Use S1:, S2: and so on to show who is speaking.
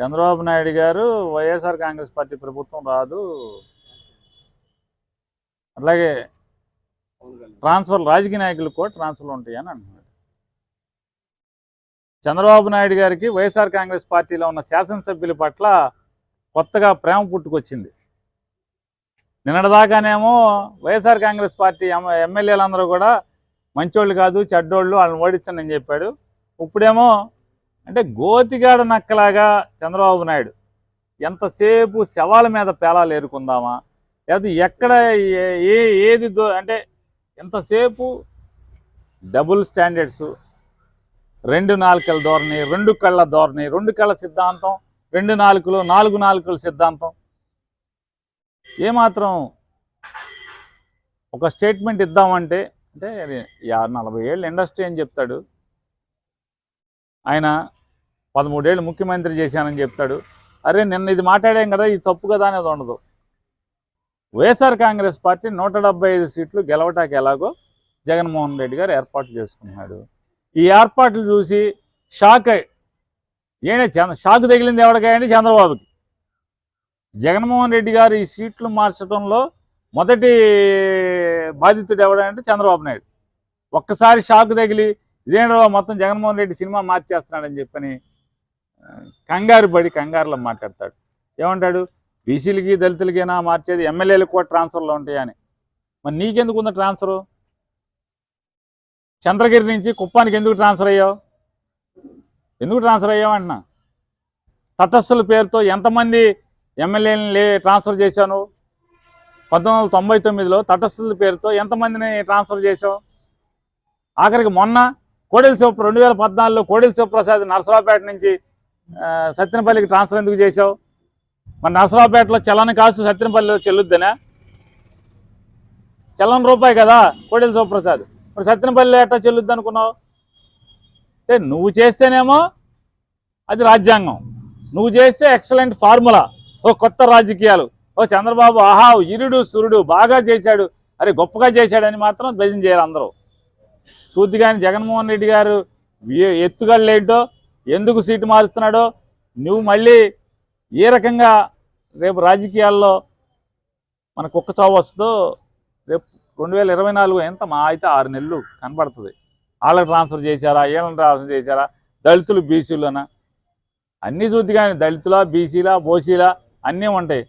S1: చంద్రబాబు నాయుడు గారు వైఎస్ఆర్ కాంగ్రెస్ పార్టీ ప్రభుత్వం రాదు. అలాగే ట్రాన్స్ఫర్ రాజకీయ నాయకులకు కూడా ట్రాన్స్ఫర్లు ఉంటాయి అని అంటున్నాడు చంద్రబాబు నాయుడు గారికి వైఎస్ఆర్ కాంగ్రెస్ పార్టీలో ఉన్న శాసనసభ్యుల పట్ల కొత్తగా ప్రేమ పుట్టుకొచ్చింది. నిన్నటిదాకానేమో వైఎస్ఆర్ కాంగ్రెస్ పార్టీ ఎమ్- ఎమ్మెల్యేలందరూ కూడా మంచోళ్ళు కాదు చెడ్డోళ్ళు వాళ్ళని ఓడించండి అని చెప్పాడు. ఇప్పుడేమో అంటే గోతిగాడ నక్కలాగా చంద్రబాబు నాయుడు ఎంతసేపు శవాల మీద పేలాలు ఏరుకుందామా? లేకపోతే ఎక్కడ ఏ- ఏది అంటే ఎంతసేపు డబుల్ స్టాండర్డ్స్ రెండు నాలుకల ధోరణి రెండు కళ్ళ ధోరణి రెండు కళ్ళ సిద్ధాంతం రెండు నాలుకలు నాలుగు నాలుకల సిద్ధాంతం. ఏమాత్రం ఒక స్టేట్మెంట్ ఇద్దామంటే అంటే నలభై ఏళ్ళు ఇండస్ట్రీ అని చెప్తాడు. ఆయన పదమూడేళ్ళు ముఖ్యమంత్రి చేశానని చెప్తాడు. అరే నిన్న ఇది మాట్లాడాం కదా ఇది తప్పు కదా అనేది ఉండదు. వైఎస్ఆర్ కాంగ్రెస్ పార్టీ నూట ఐదు సీట్లు గెలవటానికి ఎలాగో జగన్మోహన్ రెడ్డి గారు ఏర్పాట్లు చేసుకున్నాడు ఈ ఏర్పాట్లు చూసి షాక్ అయ్యి ఏనే చంద్ర షాక్ తగిలింది ఎవరికాయండి చంద్రబాబుకి? జగన్మోహన్ రెడ్డి గారు ఈ సీట్లు మార్చడంలో మొదటి బాధితుడు ఎవడంటే చంద్రబాబు నాయుడు. ఒక్కసారి షాక్ తగిలి ఇదేంటో మొత్తం జగన్మోహన్ రెడ్డి సినిమా మార్చేస్తున్నాడని చెప్పని కంగారు పడి కంగారులో మాట్లాడతాడు. ఏమంటాడు? బీసీలకి దళితులకైనా మార్చేది ఎమ్మెల్యేలకు కూడా ట్రాన్స్ఫర్లు ఉంటాయని మరి నీకెందుకు ఉంది ట్రాన్స్ఫరు? చంద్రగిరి నుంచి కుప్పానికి ఎందుకు ట్రాన్స్ఫర్ అయ్యావు? ఎందుకు ట్రాన్స్ఫర్ అయ్యావు అంటున్నా? తటస్థుల పేరుతో ఎంతమంది ఎమ్మెల్యేని లే ట్రాన్స్ఫర్ చేశాను పంతొమ్మిది వందల తొంభై తొమ్మిదిలో తటస్థుల పేరుతో ఎంతమందిని ట్రాన్స్ఫర్ చేశావు? ఆఖరికి మొన్న కోడెల శివ రెండు వేల పద్నాలుగులో కోడెల శివప్రసాద్ నరసరావుపేట నుంచి సత్యనపల్లికి ట్రాన్స్ఫర్ ఎందుకు చేశావు? మన నరసరావుపేటలో చలన కాసు సత్యనపల్లిలో చెల్లుద్దనా? చలన రూపాయి కదా కోడెల శివప్రసాద్ మరి సత్యనపల్లి ఎట్లా చెల్లుద్ది అనుకున్నావు? అంటే నువ్వు చేస్తేనేమో అది రాజ్యాంగం. నువ్వు చేస్తే ఎక్సలెంట్ ఫార్ములా. ఓ కొత్త రాజకీయాలు. ఓ చంద్రబాబు ఆహా ఇరుడు సురుడు బాగా చేశాడు. అరే గొప్పగా చేశాడని మాత్రం భజన చేయాలి అందరూ. చూద్ది కానీ జగన్మోహన్ రెడ్డి గారు ఏ- ఎత్తుగడలేంటో ఎందుకు సీటు మారుస్తున్నాడో? నువ్వు మళ్ళీ ఏ రకంగా రేపు రాజకీయాల్లో మన కుక్క చావు వస్తుందో రేపు రెండు వేల ఇరవై నాలుగు ఎంత? మా అయితే ఆరు నెలలు కనబడుతుంది. వాళ్ళకి ట్రాన్స్ఫర్ చేశారా? వీళ్ళని ట్రాన్స్ఫర్ చేశారా? దళితులు బీసీలోనా? అన్నీ చూద్ది కానీ దళితుల బీసీలా బోసీలా అన్నీ ఉంటాయి.